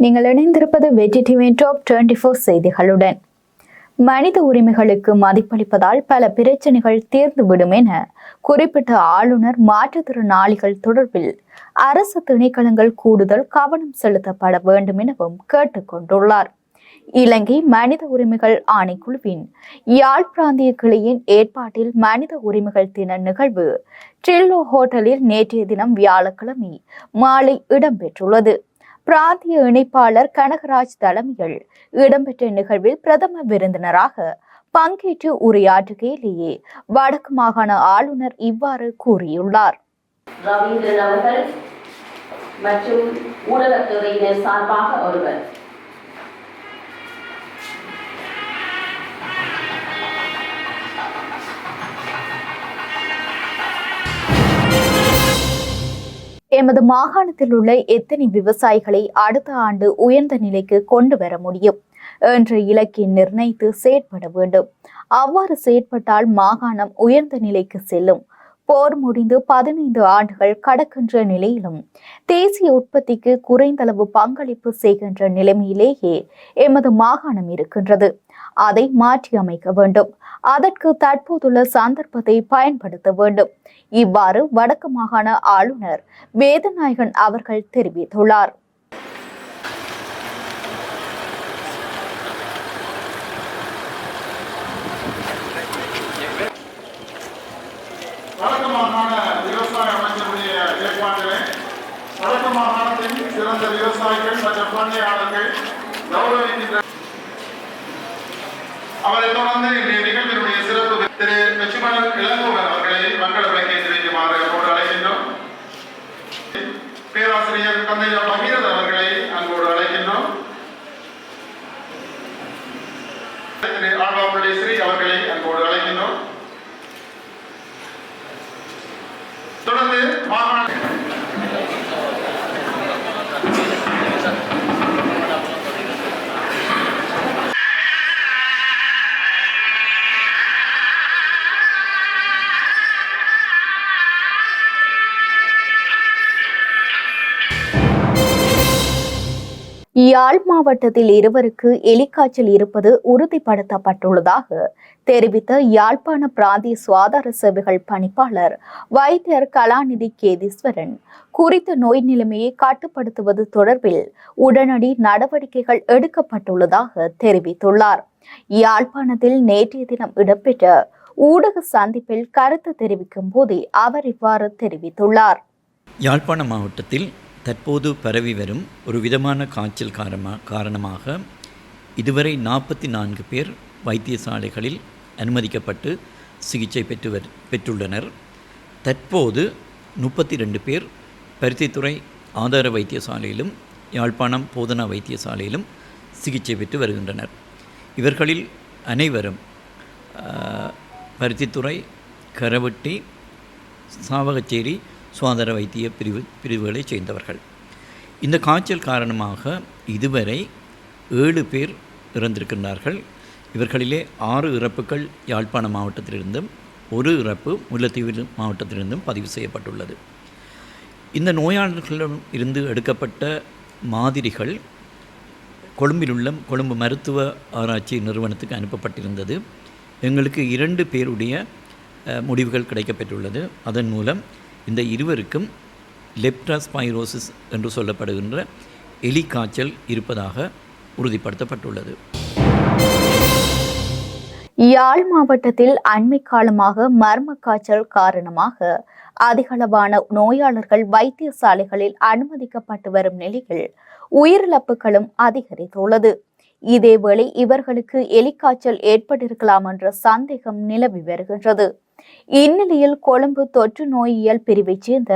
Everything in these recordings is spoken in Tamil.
நீங்கள் இணைந்திருப்பது வெற்றி டிவி டாப் டுவெண்டி ஃபோர் செய்திகளுடன். மனித உரிமைகளுக்கு மதிப்பளிப்பதால் பல பிரச்சனைகள் தீர்ந்துவிடும் என குறிப்பிட்ட ஆளுநர் மாற்றுத்திறனாளிகள் தொடர்பில் அரசு திணைக்களங்கள் கூடுதல் கவனம் செலுத்தப்பட வேண்டும் எனவும் கேட்டுக்கொண்டுள்ளார் இலங்கை மனித உரிமைகள் ஆணைக்குழுவின் யாழ் பிராந்திய கிளையின் ஏற்பாட்டில் மனித உரிமைகள் தின நிகழ்வு ட்ரில்லோ ஹோட்டலில் நேற்றைய தினம் வியாழக்கிழமை மாலை இடம்பெற்றுள்ளது. பிராந்திய இணைப்பாளர் கனகராஜ் தலைமையில் இடம்பெற்ற நிகழ்வில் பிரதம விருந்தினராக பங்கேற்று உரையாற்றுகையிலேயே வடக்கு மாகாண ஆளுநர் இவ்வாறு கூறியுள்ளார். ரவீந்திரன் அவர்கள் மற்றும் ஊடகத்துறையினர் சார்பாக ஒருவர். எமது மாகாணத்தில் உள்ள எத்தனை விவசாயிகளை அடுத்த ஆண்டு உயர்ந்த நிலைக்கு கொண்டு வர முடியும் என்ற இலக்கை நிர்ணயித்து செயற்பட வேண்டும். அவ்வாறு செயற்பட்டால் மாகாணம் உயர்ந்த நிலைக்கு செல்லும். போர் முடிந்து பதினைந்து ஆண்டுகள் கடக்கின்ற நிலையிலும் தேசிய உற்பத்திக்கு குறைந்தளவு பங்களிப்பு செய்கின்ற நிலைமையிலேயே எமது மாகாணம் இருக்கின்றது. அதை மாற்றியமைக்க வேண்டும். அதற்கு தற்போதுள்ள சந்தர்ப்பத்தை பயன்படுத்த வேண்டும். இவ்வாறு வடக்கு மாகாண ஆளுநர் வேதநாயகன் அவர்கள் தெரிவித்துள்ளார். வடக்கு மாகாண விவசாய அமைச்சருடைய ஏற்பாட்டிலே வடக்கு மாகாணத்தின் சிறந்த விவசாயிகள் மற்றும் பண்ணையாளர்கள் கௌரவிக்கின்ற அவரை தொடர்ந்து இன்றைய நிகழ்வினுடைய சிறப்பு திரு லட்சுமணன் இளங்கோவன் அவர்களை மங்கள விளக்கை தெரிவிக்குமாறு அன்போடு அழைக்கின்றோம். பேராசிரியர் தந்தையா பகீரத் அவர்களை அன்போடு அழைக்கின்றோம். திரு ஆழ்வாப்புள்ளி ஸ்ரீ அவர்களை யாழ் மாவட்டத்தில் இருவருக்கு எலிக்காய்ச்சல் இருப்பது உறுதிப்படுத்தப்பட்டுள்ளதாக தெரிவித்த யாழ்ப்பாண பிராந்திய சுகாதார சேவைகள் பணிப்பாளர் வைத்தியர் கலாநிதி கேதீஸ்வரன். குறித்த நோய் நிலைமையை கட்டுப்படுத்துவது தொடர்பில் உடனடி நடவடிக்கைகள் எடுக்கப்பட்டுள்ளதாக தெரிவித்துள்ளார். யாழ்ப்பாணத்தில் நேற்றைய தினம் இடம்பெற்ற ஊடக சந்திப்பில் கருத்து தெரிவிக்கும் போதே அவர் இவ்வாறு தெரிவித்துள்ளார். யாழ்ப்பாண மாவட்டத்தில் தற்போது பரவி வரும் ஒரு விதமான காய்ச்சல் காரணமா காரணமாக இதுவரை நாற்பத்தி நான்கு பேர் வைத்தியசாலைகளில் அனுமதிக்கப்பட்டு சிகிச்சை பெற்று பெற்றுள்ளனர். தற்போது முப்பத்தி ரெண்டு பேர் பருத்தித்துறை ஆதார வைத்தியசாலையிலும் யாழ்ப்பாணம் போதனா வைத்தியசாலையிலும் சிகிச்சை பெற்று வருகின்றனர். இவர்களில் அனைவரும் பருத்தித்துறை கரவட்டி சாவகச்சேரி சுகாதார வைத்திய பிரிவு பிரிவுகளைச் சேர்ந்தவர்கள். இந்த காய்ச்சல் காரணமாக இதுவரை ஏழு பேர் இறந்திருக்கின்றார்கள். இவர்களிலே ஆறு இறப்புகள் யாழ்ப்பாண மாவட்டத்திலிருந்தும் ஒரு இறப்பு முல்லைத்தீவு மாவட்டத்திலிருந்தும் பதிவு செய்யப்பட்டுள்ளது. இந்த நோயாளர்களிடம் இருந்து எடுக்கப்பட்ட மாதிரிகள் கொழும்பில் உள்ள கொழும்பு மருத்துவ ஆராய்ச்சி நிறுவனத்துக்கு அனுப்பப்பட்டிருந்தது. எங்களுக்கு இரண்டு பேருடைய முடிவுகள் கிடைக்கப்பெற்றுள்ளது. அதன் மூலம் இந்த இருவருக்கும் லெப்டாஸ்பைரோசிஸ் என்று சொல்லப்படுகின்ற எலி காய்ச்சல் இருப்பதாக உறுதிப்படுத்தப்பட்டுள்ளது. யாழ் மாவட்டத்தில் அண்மை காலமாக மர்ம காய்ச்சல் காரணமாக அதிகளவான நோயாளர்கள் வைத்தியசாலைகளில் அனுமதிக்கப்பட்டு வரும் நிலையில் உயிரிழப்புகளும் அதிகரித்துள்ளது. இதேவேளை இவர்களுக்கு எலிக்காய்ச்சல் ஏற்பட்டிருக்கலாம் என்ற சந்தேகம் நிலவி வருகின்றது. இந்நிலையில் கொழும்பு தொற்று நோயியல் பிரிவைச் சேர்ந்த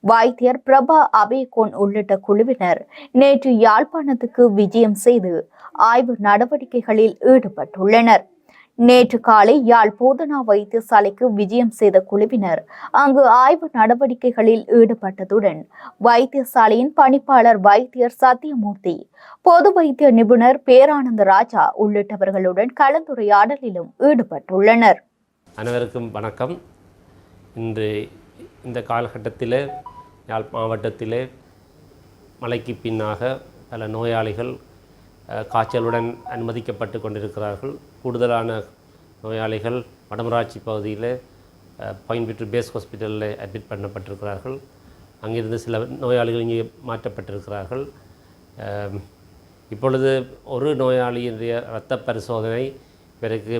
வைத்தியர் பிரபா அபேகோன் உள்ளிட்ட குழுவினர் நேற்று யாழ்ப்பாணத்துக்கு விஜயம் செய்து ஆய்வு நடவடிக்கைகளில் ஈடுபட்டுள்ளனர். நேற்று காலை யாழ் போதனா வைத்தியசாலைக்கு விஜயம் செய்த குழுவினர் அங்கு ஆய்வு நடவடிக்கைகளில் ஈடுபட்டதுடன் வைத்தியசாலையின் பணிப்பாளர் வைத்தியர் சத்தியமூர்த்தி பொது வைத்திய நிபுணர் பேரானந்த ராஜா உள்ளிட்டவர்களுடன் கலந்துரையாடலிலும் ஈடுபட்டுள்ளனர். அனைவருக்கும் வணக்கம். இன்று இந்த காலகட்டத்தில் யாழ் மாவட்டத்திலே மழைக்கு பின்னாக பல நோயாளிகள் காய்ச்சலுடன் அனுமதிக்கப்பட்டு கொண்டிருக்கிறார்கள். கூடுதலான நோயாளிகள் வடமராட்சி பகுதியில் பயன்பெற்று பேஸ் ஹாஸ்பிட்டலில் அட்மிட் பண்ணப்பட்டிருக்கிறார்கள். அங்கிருந்து சில நோயாளிகள் இங்கே மாற்றப்பட்டிருக்கிறார்கள். இப்பொழுது ஒரு நோயாளியினுடைய இரத்த பரிசோதனை பிறகு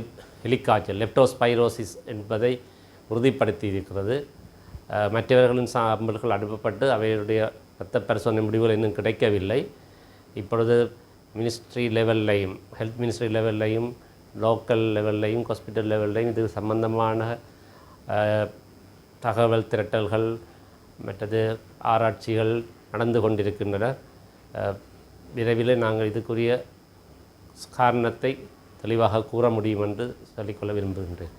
எலிக்காய்ச்சல் லெப்டோஸ்பைரோசிஸ் என்பதை உறுதிப்படுத்தி இருக்கிறது மற்றவர்களின் சாம்பிள்கள் அனுப்பப்பட்டு அவையுடைய இரத்த பரிசோதனை முடிவுகள் இன்னும் கிடைக்கவில்லை. இப்பொழுது மினிஸ்ட்ரி லெவல்லையும் ஹெல்த் மினிஸ்ட்ரி லெவல்லையும் லோக்கல் லெவல்லையும் ஹாஸ்பிட்டல் லெவல்லையும் இது சம்பந்தமான தகவல் திரட்டல்கள் மற்றது ஆராய்ச்சிகள் நடந்து கொண்டிருக்கின்றன. விரைவில் நாங்கள் இதுக்குரிய காரணத்தை தெளிவாக கூற முடியும் என்று சொல்லிக்கொள்ள விரும்புகின்றேன்.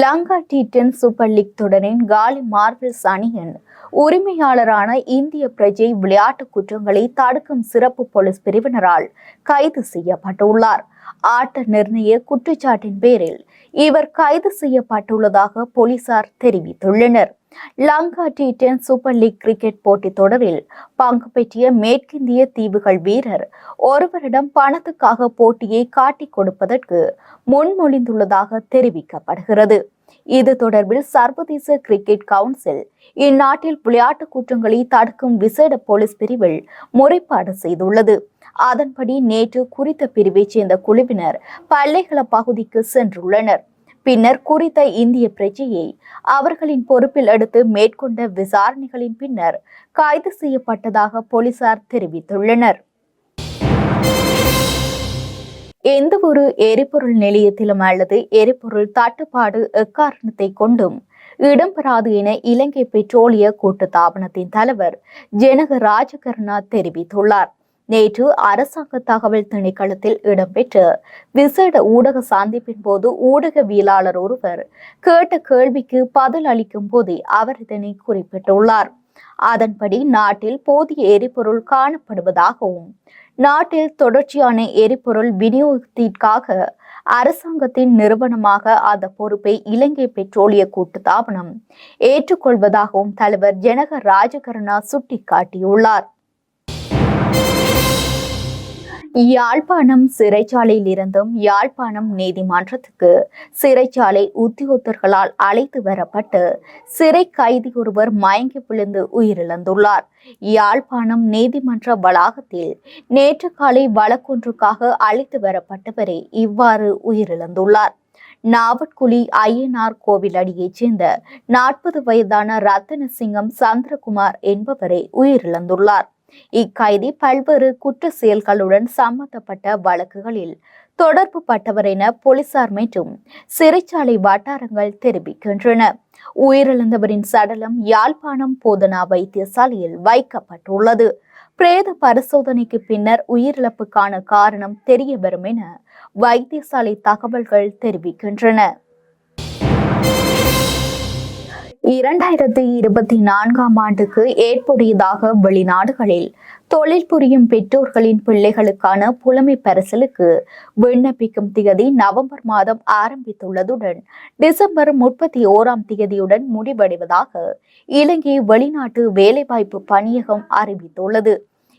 Lanka T ten super league தொடரின் காலி மார்வெல்ஸ் அணியின் உரிமையாளரான இந்திய பிரஜை விளையாட்டு குற்றங்களை தடுக்கும் சிறப்பு போலீஸ் பிரிவினரால் கைது செய்யப்பட்டுள்ளார். ஆட்ட நிர்ணய குற்றச்சாட்டின் பேரில் இவர் கைது செய்யப்பட்டுள்ளதாக போலீசார் தெரிவித்துள்ளனர். Lanka T ten super league cricket போட்டித் தொடரில் பங்கு பெற்றிய மேற்கிந்திய தீவுகள் வீரர் ஒருவரிடம் பணத்துக்காக போட்டியை காட்டிக் கொடுப்பதற்கு முன்மொழிந்துள்ளதாக தெரிவிக்கப்படுகிறது. இது தொடர்பில் சர்வதேச கிரிக்கெட் கவுன்சில் இந்நாட்டில் விளையாட்டு குற்றங்களை தடுக்கும் விசேட போலீஸ் பிரிவில் முறைப்பாடு செய்துள்ளது. அதன்படி நேற்று குறித்த பிரிவைச் சேர்ந்த குழுவினர் பல்லைகள பகுதிக்கு சென்றுள்ளனர். பின்னர் குறித்த இந்திய பிரஜையை அவர்களின் பொறுப்பில் எடுத்து மேற்கொண்ட விசாரணைகளின் பின்னர் கைது செய்யப்பட்டதாக போலீசார் தெரிவித்துள்ளனர். எந்த ஒரு எரிபொருள் நிலையத்திலும் அல்லது எரிபொருள் தட்டுப்பாடு எக்காரணத்தை கொண்டும் இடம்பெறாது என இலங்கை பெட்ரோலிய கூட்டுத்தாபனத்தின் தலைவர் ஜனக ராஜகருணா தெரிவித்துள்ளார். நேற்று அரசாங்க தகவல் திணைக்களத்தில் இடம்பெற்ற விசேட ஊடக சந்திப்பின் போது ஊடகவியலாளர் ஒருவர் கேட்ட கேள்விக்கு பதில் அளிக்கும் போதே அவர் இதனை குறிப்பிட்டுள்ளார். அதன்படி நாட்டில் போதிய எரிபொருள் காணப்படுவதாகவும் நாட்டில் தொடர்ச்சியான எரிபொருள் விநியோகத்திற்காக அரசாங்கத்தின் நிறுவனமாக அந்த பொறுப்பை இலங்கை பெட்ரோலிய கூட்டுத்தாபனம் ஏற்றுக்கொள்வதாகவும் தலைவர் ஜனக ராஜகருணா சுட்டிக்காட்டியுள்ளார். யாழ்ப்பாணம் சிறைச்சாலையில் இருந்தும் யாழ்ப்பாணம் நீதிமன்றத்துக்கு சிறைச்சாலை உத்தியோகத்தர்களால் அழைத்து வரப்பட்டு சிறை கைதி ஒருவர் மயங்கி விழுந்து உயிரிழந்துள்ளார். யாழ்ப்பாணம் நீதிமன்ற வளாகத்தில் நேற்று காலை வழக்கொன்றுக்காக அழைத்து வரப்பட்டவரே இவ்வாறு உயிரிழந்துள்ளார். நாவட்குழி ஐயனார் கோவில் அடியைச் சேர்ந்த நாற்பது வயதான ரத்தனசிங்கம் சந்திரகுமார் என்பவரே உயிரிழந்துள்ளார். இக்கைதி பல்வேறு குற்ற செயல்களுடன் சம்பந்தப்பட்ட வழக்குகளில் தொடர்பு பட்டவர் என போலீசார் மற்றும் சிறைச்சாலை வட்டாரங்கள் தெரிவிக்கின்றன. உயிரிழந்தவரின் சடலம் யாழ்ப்பாணம் போதனா வைத்தியசாலையில் வைக்கப்பட்டுள்ளது. பிரேத பரிசோதனைக்கு பின்னர் உயிரிழப்புக்கான காரணம் தெரிய வரும் என வைத்தியசாலை தகவல்கள் தெரிவிக்கின்றன. இரண்டாயிரத்தி இருபத்தி நான்காம் ஆண்டுக்கு ஏற்புடையதாக வெளிநாடுகளில் தொழில் புரியும் பெற்றோர்களின் பிள்ளைகளுக்கான புலமை பரிசலுக்கு விண்ணப்பிக்கும் திகதி நவம்பர் மாதம் ஆரம்பித்துள்ளதுடன் டிசம்பர் முப்பத்தி ஓராம் திகதியுடன் முடிவடைவதாக இலங்கை வெளிநாட்டு வேலைவாய்ப்பு பணியகம் அறிவித்துள்ளது.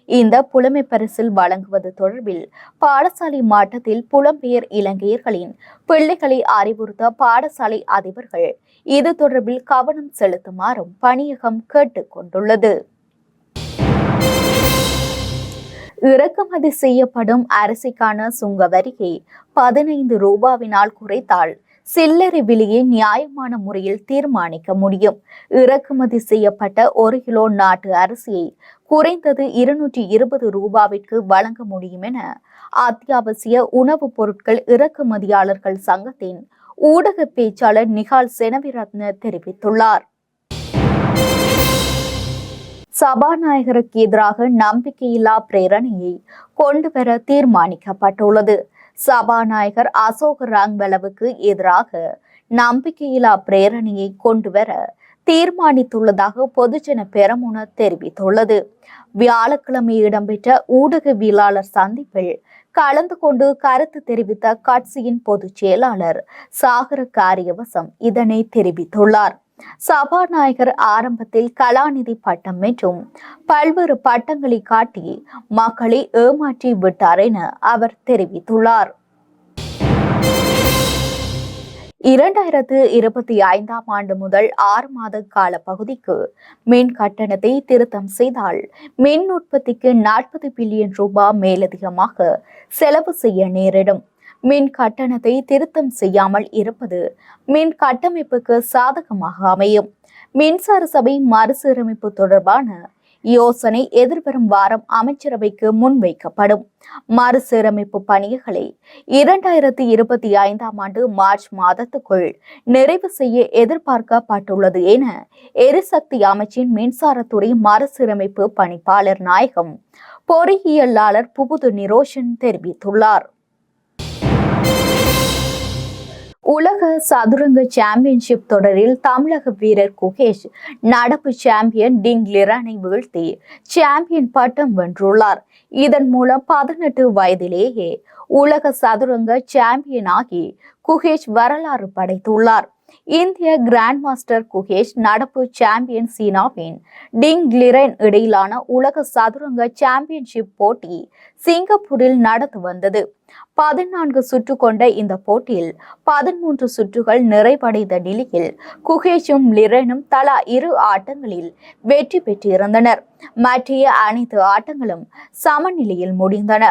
இந்த புலமை பரிசில் வழங்குவது தொடர்பில் பாடசாலை மாட்டத்தில் புலம்பெயர் இலங்கையர்களின் பிள்ளைகளை அறிவுறுத்த பாடசாலை அதிபர்கள் இது தொடர்பில் கவனம் செலுத்துமாறும் பணியகம் கேட்டுக் கொண்டுள்ளது. இறக்குமதி செய்யப்படும் அரிசிக்கான சுங்க வரியை பதினைந்து ரூபாவினால் குறைத்தால் சில்லறை விலையை நியாயமான முறையில் தீர்மானிக்க முடியும். இறக்குமதி செய்யப்பட்ட ஒரு கிலோ நாட்டு அரிசியை குறைந்தது இருநூற்றி இருபது ரூபாவிற்கு வழங்க முடியும் என அத்தியாவசிய உணவுப் பொருட்கள் இறக்குமதியாளர்கள் சங்கத்தின் ஊடக பேச்சாளர் நிகால் செனவிரத்ன தெரிவித்துள்ளார். சபாநாயகருக்கு எதிராக நம்பிக்கையில்லா பிரேரணையை கொண்டுவர தீர்மானிக்கப்பட்டுள்ளது. சபாநாயகர் அசோக் ராங்வெலவுக்கு எதிராக நம்பிக்கையில்லா பிரேரணையை கொண்டுவர தீர்மானித்துள்ளதாக பொதுஜன பெரமுன தெரிவித்துள்ளது. வியாழக்கிழமை இடம்பெற்ற ஊடகவியலாளர் சந்திப்பில் கலந்து கொண்டு கருத்து தெரிவித்த கட்சியின் பொதுச் செயலாளர் சாகர காரியவசம் இதனை தெரிவித்துள்ளார். சபாநாயகர் ஆரம்பத்தில் கலாநிதி பட்டம் மற்றும் பல்வேறு பட்டங்களை காட்டி மக்களை ஏமாற்றி விட்டார் என அவர் தெரிவித்துள்ளார். இரண்டாயிரத்து இருபத்தி ஐந்தாம் ஆண்டு முதல் ஆறு மாத கால பகுதிக்கு மின் கட்டணத்தை திருத்தம் செய்தால் மின் உற்பத்திக்கு நாற்பது பில்லியன் ரூபாய் மேலதிகமாக செலவு செய்ய நேரிடும். மின் கட்டணத்தை திருத்தம் செய்யாமல் இருப்பது மின் கட்டமைப்புக்கு சாதகமாக அமையும். மின்சார சபை மறுசீரமைப்பு தொடர்பான யோசனை எதிர்வரும் வாரம் அமைச்சரவைக்கு முன்வைக்கப்படும் மறுசீரமைப்பு பணிகளை இரண்டாயிரத்தி இருபத்தி ஐந்தாம் ஆண்டு மார்ச் மாதத்துக்குள் நிறைவு செய்ய எதிர்பார்க்கப்பட்டுள்ளது என எரிசக்தி அமைச்சின் மின்சாரத்துறை மறுசீரமைப்பு பணிப்பாளர் நாயகம் பொறியியலாளர் புபுது நிரோஷன் தெரிவித்துள்ளார். உலக சதுரங்க சாம்பியன்ஷிப் தொடரில் தமிழக வீரர் குகேஷ் நடப்பு சாம்பியன் டிங் லிரானை வீழ்த்தி சாம்பியன் பட்டம் வென்றுள்ளார். இதன் மூலம் பதினெட்டு வயதிலேயே உலக சதுரங்க சாம்பியன் ஆகி குகேஷ் வரலாறு படைத்துள்ளார். இந்திய கிராண்ட் மாஸ்டர் குகேஷ் நடப்பு சாம்பியன் சீனாவின் டிங் லிரன் இடையிலான உலக சதுரங்க சாம்பியன்ஷிப் போட்டி சிங்கப்பூரில் நடந்து வந்தது. பதினான்கு சுற்று கொண்ட இந்த போட்டியில் பதிமூன்று சுற்றுகள் நிறைவடைந்த நிலையில் குகேஷும் லிரனும் தலா இரு ஆட்டங்களில் வெற்றி பெற்றிருந்தனர். மற்றைய அனைத்து ஆட்டங்களும் சமநிலையில் முடிந்தன.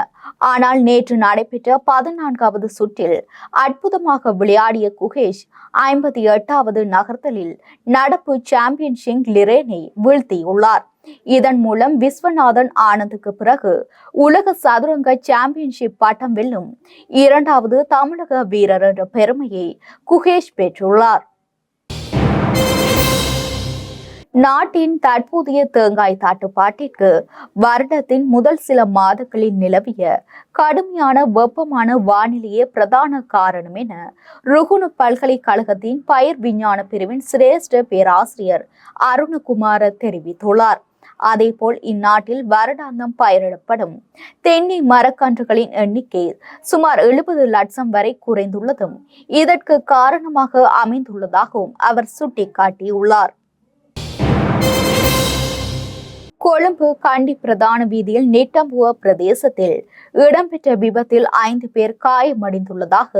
ஆனால் நேற்று நடைபெற்ற பதினான்காவது சுற்றில் அற்புதமாக விளையாடிய குகேஷ் ஐம்பத்தி எட்டாவது நகர்த்தலில் நடப்பு சாம்பியன்ஷிப் லிரேனை வீழ்த்தியுள்ளார். இதன் மூலம் விஸ்வநாதன் ஆனந்துக்கு பிறகு உலக சதுரங்க சாம்பியன்ஷிப் பட்டம் வெல்லும் இரண்டாவது தமிழக வீரர் என்ற பெருமையை குகேஷ் பெற்றுள்ளார். நாட்டின் தற்போதைய தேங்காய் தட்டுப்பாட்டிற்கு வருடத்தின் முதல் சில மாதங்களில் நிலவிய கடுமையான வெப்பமான வானிலையே பிரதான காரணம் என ருகுணு பல்கலைக்கழகத்தின் பயிர் விஞ்ஞான பிரிவின் சிரேஷ்ட பேராசிரியர் அருணகுமார தெரிவித்துள்ளார். அதேபோல் இந்நாட்டில் வருடாந்தம் பயிரிடப்படும் தென்னை மரக்கன்றுகளின் எண்ணிக்கை சுமார் எழுபது லட்சம் வரை குறைந்துள்ளதும் இதற்கு காரணமாக அமைந்துள்ளதாகவும் அவர் சுட்டிக்காட்டியுள்ளார். கொழும்பு கண்டி பிரதான வீதியில் நிட்டம்புவ பிரதேசத்தில் இடம்பெற்ற விபத்தில் ஐந்து பேர் காயமடைந்துள்ளதாக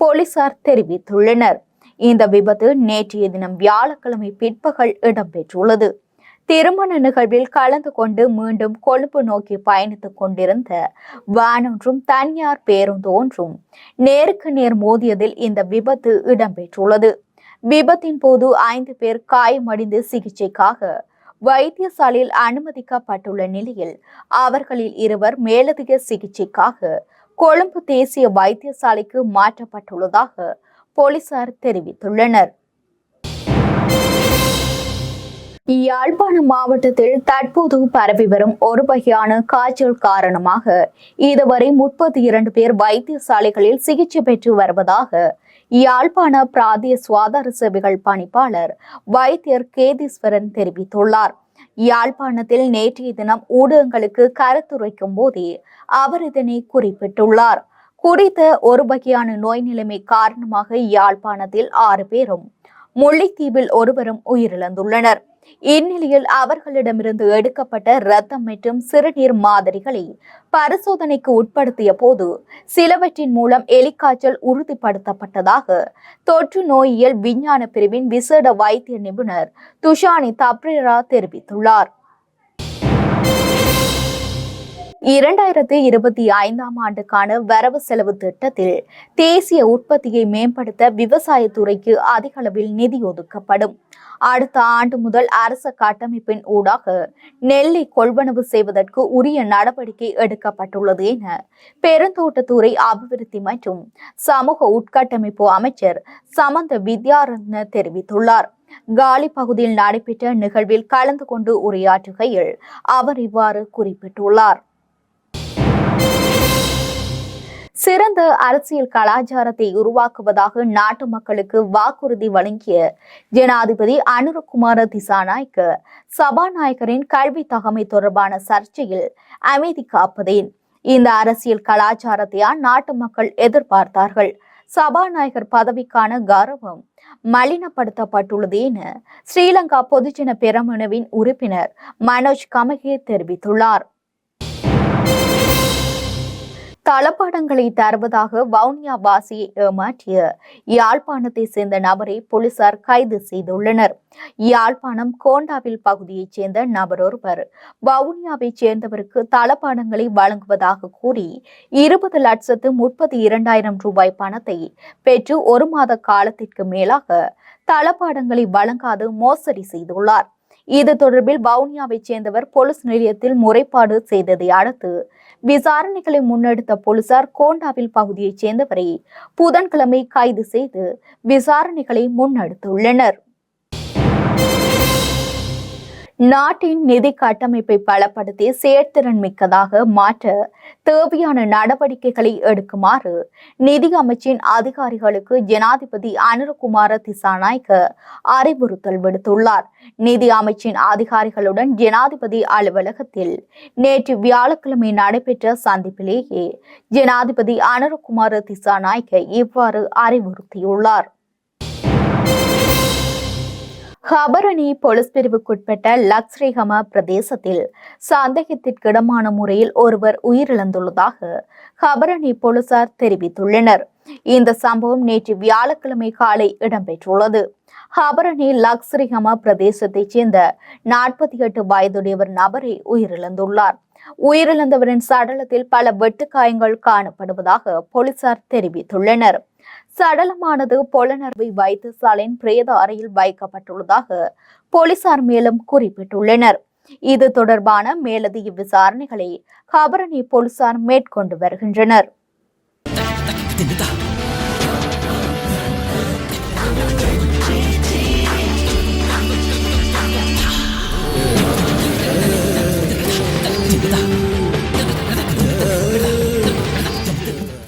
போலீசார் தெரிவித்துள்ளனர். இந்த விபத்து நேற்றைய தினம் வியாழக்கிழமை பிற்பகல் இடம்பெற்றுள்ளது. திருமண நிகழ்வில் கலந்து கொண்டு மீண்டும் கொழும்பு நோக்கி பயணித்துக் கொண்டிருந்த வானொன்றும் தனியார் பேருந்து ஒன்றும் நேருக்கு நேர் மோதியதில் இந்த விபத்து இடம்பெற்றுள்ளது. விபத்தின் போது ஐந்து பேர் காயமடைந்து சிகிச்சைக்காக வைத்தியசாலையில் அனுமதிக்கப்பட்டுள்ள நிலையில் அவர்களில் இருவர் மேலதிக சிகிச்சைக்காக கொழும்பு தேசிய வைத்தியசாலைக்கு மாற்றப்பட்டுள்ளதாக போலீசார் தெரிவித்துள்ளனர். யாழ்ப்பாணம் மாவட்டத்தில் தற்போது பரவி வரும் ஒரு வகையான காய்ச்சல் காரணமாக இதுவரை முப்பத்தி இரண்டு பேர் வைத்தியசாலைகளில் சிகிச்சை பெற்று வருவதாக யாழ்ப்பாண பிராந்திய சுகாதார சேவைகள் பணிப்பாளர் வைத்தியர் கேதீஸ்வரன் தெரிவித்துள்ளார். யாழ்ப்பாணத்தில் நேற்றைய தினம் ஊடகங்களுக்கு கருத்துரைக்கும் போதே அவர் இதனை குறிப்பிட்டுள்ளார். குறித்த ஒரு வகையான நோய் நிலைமை காரணமாக யாழ்ப்பாணத்தில் ஆறு பேரும் முல்லைத்தீவில் ஒருவரும் உயிரிழந்துள்ளனர். இந்நிலையில் அவர்களிடமிருந்து எடுக்கப்பட்ட இரத்தம் மற்றும் சிறுநீர் மாதிரிகளை பரிசோதனைக்கு உட்படுத்திய போது சிலவற்றின் மூலம் எலிக்காய்ச்சல் உறுதிப்படுத்தப்பட்டதாக தொற்று நோயியல் விஞ்ஞான பிரிவின் விசேட வைத்திய நிபுணர் துஷானி தப்ரேரா தெரிவித்துள்ளார். இரண்டாயிரத்தி இருபத்தி ஐந்தாம் ஆண்டுக்கான வரவு செலவு திட்டத்தில் தேசிய உற்பத்தியை மேம்படுத்த விவசாயத்துறைக்கு அதிகளவில் நிதி ஒதுக்கப்படும். அடுத்த ஆண்டு முதல் அரச கட்டமைப்பின் ஊடாக நெல்லை கொள்வனவு செய்வதற்கு உரிய நடவடிக்கை எடுக்கப்பட்டுள்ளது என பெருந்தோட்டத்துறை அபிவிருத்தி மற்றும் சமூக உட்கட்டமைப்பு அமைச்சர் சமந்த வித்யாரத்ன தெரிவித்துள்ளார். காலி பகுதியில் நடைபெற்ற நிகழ்வில் கலந்து கொண்டு உரையாற்றுகையில் அவர் இவ்வாறு குறிப்பிட்டுள்ளார். சிறந்த அரசியல் கலாச்சாரத்தை உருவாக்குவதாக நாட்டு மக்களுக்கு வாக்குறுதி வழங்கிய ஜனாதிபதி அனுரகுமார திசாநாயக்க சபாநாயகரின் கல்வி தகமை தொடர்பான சர்ச்சையில் அமைதி காப்பதேன். இந்த அரசியல் கலாச்சாரத்தையா நாட்டு மக்கள் எதிர்பார்த்தார்கள். சபாநாயகர் பதவிக்கான கௌரவம் மலினப்படுத்தப்பட்டுள்ளது என ஸ்ரீலங்கா பொதுஜன பெரமுனவின் உறுப்பினர் மனோஜ் கமகே தெரிவித்துள்ளார். தளபாடங்களை தருவதாக வவுனியா வாசியை ஏமாற்றிய யாழ்ப்பாணத்தை சேர்ந்த நபரை போலீசார் கைது செய்துள்ளனர். யாழ்ப்பாணம் கோண்டாவில் பகுதியைச் சேர்ந்த நபர் ஒருவர் வவுனியாவைச் சேர்ந்தவருக்கு தளபாடங்களை வழங்குவதாக கூறி இருபது லட்சத்து முப்பத்தி இரண்டாயிரம் ரூபாய் பணத்தை பெற்று ஒரு மாத காலத்திற்கு மேலாக தளபாடங்களை வழங்காது மோசடி செய்துள்ளார். இது தொடர்பில் வவுனியாவைச் சேர்ந்தவர் போலீஸ் நிலையத்தில் முறைப்பாடு செய்ததை அடுத்து விசாரணைகளை முன்னெடுத்த போலீசார் கோண்டாவில் பகுதியைச் சேர்ந்தவரை புதன்கிழமை கைது செய்து விசாரணைகளை முன்னெடுத்துள்ளனர். நாட்டின் நிதி கட்டமைப்பை பலப்படுத்தி செயற்திறன் மிக்கதாக மாற்ற தேவையான நடவடிக்கைகளை எடுக்குமாறு நிதி அமைச்சின் அதிகாரிகளுக்கு ஜனாதிபதி அனுரகுமார திசாநாயக்க அறிவுறுத்தல் விடுத்துள்ளார். நிதி அமைச்சின் அதிகாரிகளுடன் ஜனாதிபதி அலுவலகத்தில் நேற்று வியாழக்கிழமை நடைபெற்ற சந்திப்பிலேயே ஜனாதிபதி அனுரகுமார திசாநாயக்க இவ்வாறு அறிவுறுத்தியுள்ளார். ஹபரணி போலீஸ் பிரிவுக்குட்பட்ட லக்ஸ்ரிகம பிரதேசத்தில் சந்தேகத்திற்கிடமான முறையில் ஒருவர் உயிரிழந்துள்ளதாக ஹபரணி போலீசார் தெரிவித்துள்ளனர். இந்த சம்பவம் நேற்று வியாழக்கிழமை காலை இடம்பெற்றுள்ளது. ஹபரணி லக்ஸ்ரிகம பிரதேசத்தைச் சேர்ந்த நாற்பத்தி எட்டு வயதுடையவர் நபரை உயிரிழந்துள்ளார். உயிரிழந்தவரின் சடலத்தில் பல வெட்டுக்காயங்கள் காணப்படுவதாக போலீசார் தெரிவித்துள்ளனர். சடலமானது பொலனர்வை வைத்தியசாலையின் பிரேத அறையில் வைக்கப்பட்டுள்ளதாக போலீசார் மேலும் குறிப்பிட்டுள்ளனர். இது தொடர்பான மேலதிக விசாரணைகளை கபரணி போலீசார் மேற்கொண்டு வருகின்றனர்.